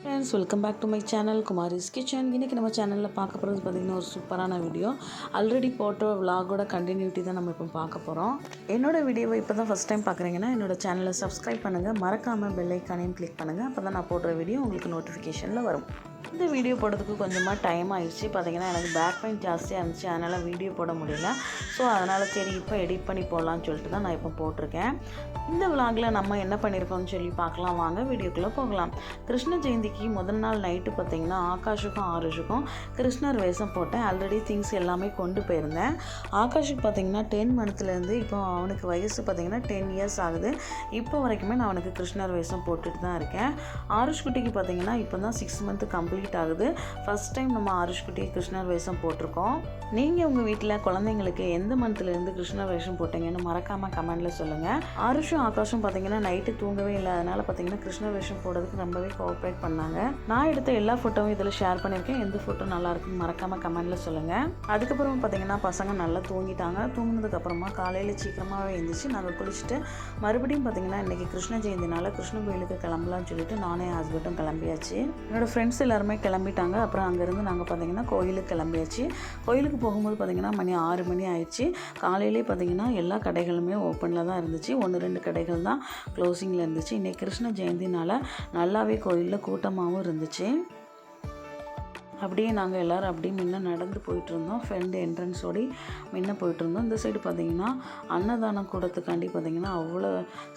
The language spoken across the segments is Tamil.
Friends welcome back to my channel Kumari's kitchen இன்றைக்கி நம்ம சேனலில் பார்க்க போகிறது பார்த்திங்கன்னா ஒரு சூப்பரான வீடியோ ஆல்ரெடி போட்ட விலாகோட கண்டினியூட்டி தான் நம்ம இப்போ பார்க்க போகிறோம் என்னோடய வீடியோவை இப்போ தான் ஃபஸ்ட் டைம் பார்க்குறீங்கன்னா என்னோட சேனலை சப்ஸ்கிரைப் பண்ணுங்கள் மறக்காமல் பெல் ஐக்கானையும் கிளிக் பண்ணுங்கள் அப்போ தான் நான் போடுற வீடியோ உங்களுக்கு நோட்டிஃபிகேஷனில் வரும். இந்த வீடியோ போடுறதுக்கு கொஞ்சமாக டைம் ஆயிடுச்சு. பார்த்தீங்கன்னா எனக்கு பேக் பெயின் ஜாஸ்தியாக இருந்துச்சு. அதனால் வீடியோ போட முடியல. ஸோ அதனால் சரி இப்போ எடிட் பண்ணி போடலான்னு சொல்லிட்டு தான் நான் இப்போ போட்டிருக்கேன். இந்த விலாகில் நம்ம என்ன பண்ணியிருக்கோம்னு சொல்லி பார்க்கலாம். வாங்க வீடியோக்குள்ளே போகலாம். கிருஷ்ண ஜெயந்திக்கு முதல் நாள் நைட்டு பார்த்தீங்கன்னா ஆகாஷுக்கும் ஆருஷுக்கும் கிருஷ்ணர் வேஷம் போட்டேன். ஆல்ரெடி திங்ஸ் எல்லாமே கொண்டு போயிருந்தேன். ஆகாஷுக்கு பார்த்தீங்கன்னா டென் மந்த்லேருந்து இப்போ அவனுக்கு வயசு பார்த்தீங்கன்னா டென் இயர்ஸ் ஆகுது. இப்போ வரைக்குமே நான் அவனுக்கு கிருஷ்ணர் வேஷம் போட்டுட்டு தான் இருக்கேன். ஆருஷ் குட்டிக்கு பார்த்தீங்கன்னா இப்போ தான் சிக்ஸ் மந்த்து மந்த் கம்ப்ளீட் ஆகுது. ஃபஸ்ட் டைம் நம்ம ஆருஷ் கிருஷ்ணர் வேஷம் போட்டிருக்கோம். நீங்கள் உங்கள் வீட்டில் குழந்தைங்களுக்கு எந்த மந்த்லேருந்து கிருஷ்ணர் வேஷம் போட்டீங்கன்னு மறக்காமல் கமெண்டில் சொல்லுங்கள் ஆருஷும் ஆகாஷும் பார்த்தீங்கன்னா நைட்டு தூங்கவே இல்லை. அதனால் பார்த்தீங்கன்னா கிருஷ்ணர் வேஷம் போடுறதுக்கு ரொம்பவே கோஆப்ரேட் பண்ணாங்க. நான் எடுத்த எல்லா ஃபோட்டோவும் இதில் ஷேர் பண்ணியிருக்கேன். எந்த ஃபோட்டோ நல்லா இருக்குன்னு மறக்காமல் கமெண்டில் சொல்லுங்கள் அதுக்கப்புறம் பார்த்தீங்கன்னா பசங்க நல்லா தூங்கிட்டாங்க. தூங்கினதுக்கப்புறமா காலையில் சீக்கிரமாகவே எழுந்திரிச்சு நாங்கள் குளிச்சுட்டு மறுபடியும் பார்த்தீங்கன்னா இன்றைக்கி கிருஷ்ண ஜெயந்தினால கிருஷ்ண கோயிலுக்கு கிளம்பலாம்னு சொல்லிட்டு நானே ஹஸ்பண்டும் கிளம்பியாச்சு. என்னோடய ஃப்ரெண்ட்ஸ் எல்லாரும் கிளம்பிட்டாங்க. அப்புறம் அங்கேருந்து நாங்கள் பார்த்தீங்கன்னா கோயிலுக்கு கிளம்பியாச்சு. கோயிலுக்கு போகும்போது பார்த்தீங்கன்னா மணி ஆறு மணி ஆயிடுச்சு. காலையிலே பார்த்தீங்கன்னா எல்லா கடைகளுமே ஓப்பனில் தான் இருந்துச்சு. ஒன்று ரெண்டு கடைகள் தான் க்ளோசிங்கில் இருந்துச்சு. இன்றைக்கி கிருஷ்ண ஜெயந்தினால் நல்லாவே கோயிலில் கூட்டமாகவும் இருந்துச்சு. அப்படியே நாங்கள் எல்லோரும் அப்படியே முன்ன நடந்து போயிட்டு இருந்தோம் ஃப்ரெண்டு என்ட்ரன்ஸோடி முன்ன போயிட்டுருந்தோம். இந்த சைடு பார்த்தீங்கன்னா அன்னதானம் கூடத்துக்காண்டி பார்த்தீங்கன்னா அவ்வளோ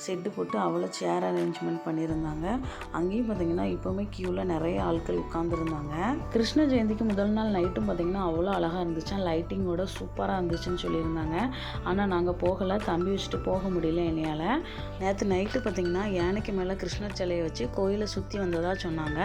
செட்டு போட்டு அவ்வளோ சேர் அரேஞ்ச்மெண்ட் பண்ணியிருந்தாங்க. அங்கேயும் பார்த்தீங்கன்னா இப்போவுமே க்யூவில் நிறைய ஆட்கள் உட்காந்துருந்தாங்க கிருஷ்ண ஜெயந்திக்கு முதல் நாள் நைட்டும் பார்த்தீங்கன்னா அவ்வளோ அழகாக இருந்துச்சு. லைட்டிங்கோட சூப்பராக இருந்துச்சுன்னு சொல்லியிருந்தாங்க. ஆனால் நாங்கள் போகலை. தம்பி வச்சுட்டு போக முடியல என்னையால். நேற்று நைட்டு பார்த்தீங்கன்னா யானைக்கு மேலே கிருஷ்ணர் சிலையை வச்சு கோயிலை சுற்றி வந்ததாக சொன்னாங்க.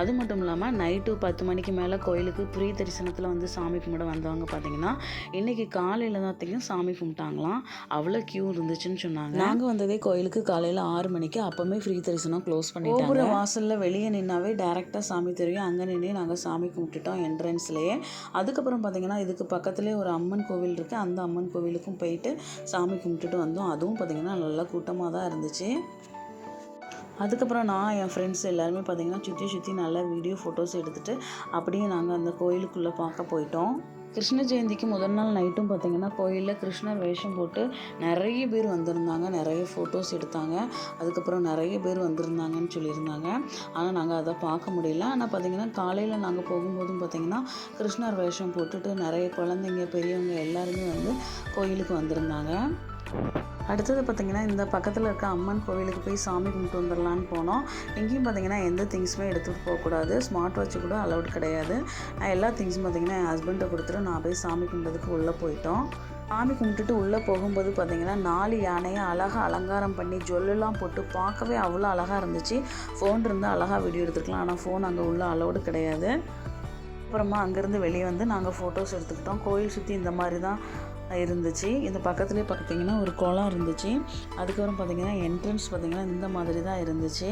அது மட்டும் இல்லாமல் நைட்டு பத்து மணிக்கு மேலே கோயிலுக்கு ஃப்ரீ தரிசனத்தில் வந்து சாமி கும்பிட வந்தவங்க பார்த்தீங்கன்னா இன்றைக்கி காலையில் தான் தெரியும் சாமி கும்பிட்டாங்களாம். அவ்வளோ க்யூ இருந்துச்சுன்னு சொன்னாங்க. நாங்கள் வந்ததே கோயிலுக்கு காலையில் ஆறு மணிக்கு அப்போவுமே ஃப்ரீ தரிசனம் க்ளோஸ் பண்ணிட்டாங்க. கோபுர வாசலில் வெளியே நின்னாவே டேரெக்டாக சாமி தெரியும். அங்கே நின்று நாங்கள் சாமி கும்பிட்டுட்டோம் என்ட்ரன்ஸ்லேயே அதுக்கப்புறம் பார்த்தீங்கன்னா இதுக்கு பக்கத்துலேயே ஒரு அம்மன் கோவில் இருக்குது அந்த அம்மன் கோவிலுக்கும் போயிட்டு சாமி கும்பிட்டுட்டு வந்தோம். அதுவும் பார்த்தீங்கன்னா நல்லா கூட்டமாக தான் இருந்துச்சு. அதுக்கப்புறம் நான் என் ஃப்ரெண்ட்ஸ் எல்லாருமே பார்த்திங்கன்னா சுற்றி சுற்றி நல்லா வீடியோ ஃபோட்டோஸ் எடுத்துகிட்டு அப்படியே நாங்கள் அந்த கோயிலுக்குள்ளே பார்க்க போயிட்டோம். கிருஷ்ண ஜெயந்திக்கு முதல் நாள் நைட்டும் பார்த்திங்கன்னா கோயிலில் கிருஷ்ணர் வேஷம் போட்டு நிறைய பேர் வந்திருந்தாங்க. நிறைய ஃபோட்டோஸ் எடுத்தாங்க. அதுக்கப்புறம் நிறைய பேர் வந்திருந்தாங்கன்னு சொல்லியிருந்தாங்க. ஆனால் நாங்கள் அதை பார்க்க முடியல. ஆனால் பார்த்திங்கன்னா காலையில் நாங்கள் போகும்போதும் பார்த்திங்கன்னா கிருஷ்ணர் வேஷம் போட்டுட்டு நிறைய குழந்தைங்க பெரியவங்க எல்லாருமே வந்து கோயிலுக்கு வந்திருந்தாங்க. அடுத்தது பார்த்திங்கன்னா இந்த பக்கத்தில் இருக்க அம்மன் கோவிலுக்கு போய் சாமி கும்பிட்டு வந்துடலான்னு போனோம். இங்கேயும் பார்த்திங்கன்னா எந்த திங்ஸுமே எடுத்துகிட்டு போகக்கூடாது ஸ்மார்ட் வாட்ச் கூட அலௌட் கிடையாது. நான் எல்லா திங்ஸும் பார்த்திங்கன்னா என் ஹஸ்பண்டை கொடுத்துட்டு நான் போய் சாமி கும்பிட்டதுக்கு உள்ளே போயிட்டோம். சாமி கும்பிட்டுட்டு உள்ளே போகும்போது பார்த்திங்கன்னா நாலு யானையை அழகாக அலங்காரம் பண்ணி ஜொல்லெல்லாம் போட்டு பார்க்கவே அவ்வளோ அழகாக இருந்துச்சு. ஃபோன் இருந்தால் அழகாக வீடியோ எடுத்துக்கலாம் ஆனால் ஃபோன் அங்கே உள்ள அலௌடு கிடையாது. அப்புறமா அங்கேருந்து வெளியே வந்து நாங்கள் ஃபோட்டோஸ் எடுத்துக்கிட்டோம். கோயில் சுற்றி இந்த மாதிரி தான் இருந்துச்சு. இந்த பக்கத்துலேயே பார்த்தீங்கன்னா ஒரு குளம் இருந்துச்சு. அதுக்கப்புறம் பார்த்தீங்கன்னா என்ட்ரன்ஸ் பார்த்தீங்கன்னா இந்த மாதிரி தான் இருந்துச்சு.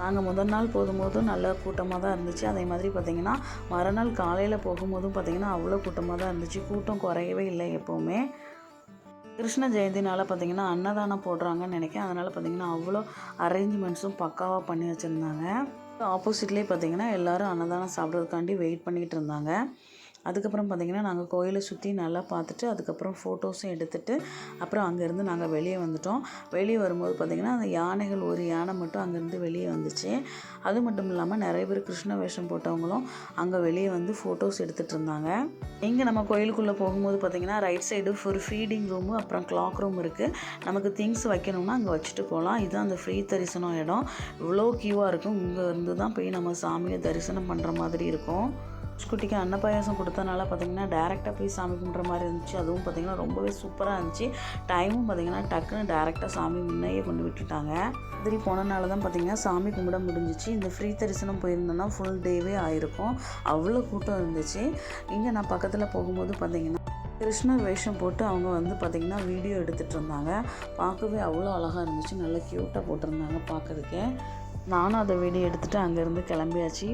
நாங்கள் முதல் நாள் போகும்போதும் நல்ல கூட்டமாக தான் இருந்துச்சு. அதே மாதிரி பார்த்திங்கன்னா மறுநாள் காலையில் போகும்போதும் பார்த்திங்கன்னா அவ்வளோ கூட்டமாக தான் இருந்துச்சு. கூட்டம் குறையவே இல்லை எப்போவுமே. கிருஷ்ண ஜெயந்தினால் பார்த்திங்கன்னா அன்னதானம் போடுறாங்கன்னு நினைக்கிறேன். அதனால் பார்த்திங்கன்னா அவ்வளோ அரேஞ்ச்மெண்ட்ஸும் பக்காவாக பண்ணி வச்சுருந்தாங்க. ஆப்போசிட்லேயே பார்த்திங்கன்னா எல்லோரும் அன்னதானம் சாப்பிட்றதுக்காண்டி வெயிட் பண்ணிகிட்டு இருந்தாங்க. அதுக்கப்புறம் பார்த்திங்கன்னா நாங்கள் கோயிலை சுற்றி நல்லா பார்த்துட்டு அதுக்கப்புறம் ஃபோட்டோஸும் எடுத்துகிட்டு அப்புறம் அங்கேருந்து நாங்கள் வெளியே வந்துட்டோம். வெளியே வரும்போது பார்த்திங்கன்னா அந்த யானைகள் ஒரு யானை மட்டும் அங்கேருந்து வெளியே வந்துச்சு. அது மட்டும் இல்லாமல் நிறைய பேர் கிருஷ்ண வேஷம் போட்டவங்களும் அங்கே வெளியே வந்து ஃபோட்டோஸ் எடுத்துகிட்டு இருந்தாங்க. இங்கே நம்ம கோயிலுக்குள்ளே போகும்போது பார்த்திங்கன்னா ரைட் சைடு ஒரு ஃபீடிங் ரூமு அப்புறம் கிளாக் ரூம் இருக்குது நமக்கு திங்ஸ் வைக்கணும்னா அங்கே வச்சுட்டு போகலாம். இதுதான் அந்த ஃப்ரீ தரிசனம் இடம். இவ்வளோ க்யூவாக இருக்கும். இங்கே இருந்து தான் போய் நம்ம சாமியை தரிசனம் பண்ணுற மாதிரி இருக்கும். குட்டிக்கு அன்ன பாயாசம் கொடுத்தனால பார்த்தீங்கன்னா டேரெக்டாக போய் சாமி கும்பிட்ற மாதிரி இருந்துச்சு. அதுவும் பார்த்திங்கன்னா ரொம்பவே சூப்பராக இருந்துச்சு. டைமும் பார்த்திங்கன்னா டக்குன்னு டேரெக்டாக சாமி முன்னையே கொண்டு விட்டுட்டாங்க. மாதிரி போனனால தான் பார்த்திங்கன்னா சாமி கும்பிட முடிஞ்சிச்சு. இந்த ஃப்ரீ தரிசனம் போயிருந்தோன்னா ஃபுல் டேவே ஆயிருக்கும். அவ்வளோ கூட்டம் இருந்துச்சு. இங்கே நான் பக்கத்தில் போகும்போது பார்த்திங்கன்னா கிருஷ்ணர் வேஷம் போட்டு அவங்க வந்து பார்த்திங்கன்னா வீடியோ எடுத்துகிட்டு இருந்தாங்க. பார்க்கவே அவ்வளோ அழகாக இருந்துச்சு. நல்லா க்யூட்டாக போட்டிருந்தாங்க பார்க்குறதுக்கே. நானும் அதை வீடியோ எடுத்துகிட்டு அங்கேருந்து கிளம்பியாச்சு.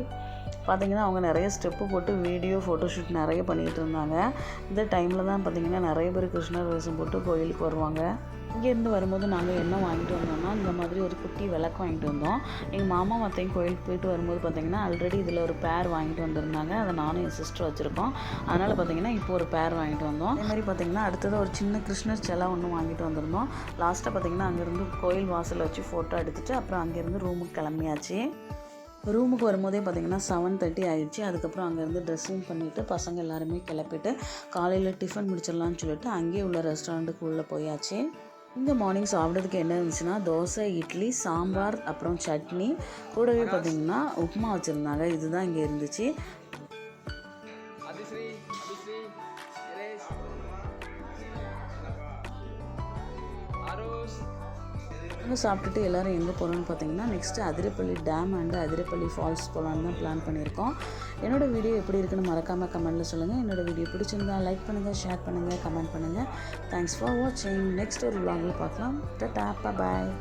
பார்த்திங்கன்னா அவங்க நிறைய ஸ்டெப்பு போட்டு வீடியோ ஃபோட்டோஷூட் நிறைய பண்ணிகிட்டு இருந்தாங்க. இந்த டைமில் தான் பார்த்திங்கன்னா நிறைய பேர் கிருஷ்ணர் வேஷம் போட்டு கோயிலுக்கு வருவாங்க. இங்கேருந்து வரும்போது நாங்கள் என்ன வாங்கிட்டு வந்தோம்னா இந்த மாதிரி ஒரு குட்டி விளக்கு வாங்கிட்டு வந்தோம். எங்கள் மாமா மற்றையும் கோயிலுக்கு போயிட்டு வரும்போது பார்த்திங்கன்னா ஆல்ரெடி இதில் ஒரு பேர் வாங்கிட்டு வந்திருந்தாங்க. அதை நானும் என் சிஸ்டர் வச்சுருக்கோம். அதனால் பார்த்திங்கன்னா இப்போ ஒரு பேர் வாங்கிட்டு வந்தோம். அதே மாதிரி பார்த்திங்கன்னா அடுத்தது ஒரு சின்ன கிருஷ்ணர் செலை ஒன்று வாங்கிட்டு வந்திருந்தோம். லாஸ்ட்டாக பார்த்திங்கன்னா அங்கேருந்து கோயில் வாசலில் வச்சு ஃபோட்டோ எடுத்துகிட்டு அப்புறம் அங்கேருந்து ரூமுக்கு கிளம்பியாச்சு. ரூமுக்கு வரும்போதே பார்த்தீங்கன்னா செவன் தேர்ட்டி ஆயிடுச்சு. அதுக்கப்புறம் அங்கேருந்து ட்ரெஸ்ஸிங் பண்ணிவிட்டு பசங்க எல்லாருமே கிளப்பிட்டு காலையில் டிஃபன் முடிச்சிடலாம்னு சொல்லிட்டு அங்கேயே உள்ள ரெஸ்டாரண்ட்டுக்கு உள்ளே போயாச்சு. இந்த மார்னிங் சாப்பிட்றதுக்கு என்ன இருந்துச்சுன்னா தோசை இட்லி சாம்பார் அப்புறம் சட்னி கூடவே பார்த்தீங்கன்னா உப்புமா வச்சுருந்தாங்க. இதுதான் இங்கே இருந்துச்சு. அங்கே சாப்பிட்டுட்டு எல்லோரும் எங்கே போகிறோம்னு பார்த்தீங்கன்னா next Athirappilly dam and Athirappilly falls போகலான்னு தான் பிளான் பண்ணியிருக்கோம். என்னோடய வீடியோ எப்படி இருக்குன்னு மறக்காமல் கமெண்ட்டில் சொல்லுங்கள் என்னோடய வீடியோ பிடிச்சிருந்தா லைக் பண்ணுங்கள் ஷேர் பண்ணுங்கள் கமெண்ட் பண்ணுங்கள் தேங்க்ஸ் ஃபார் வாட்சிங் நெக்ஸ்ட் ஒரு vlogல பார்க்கலாம். டாப்பா பாய்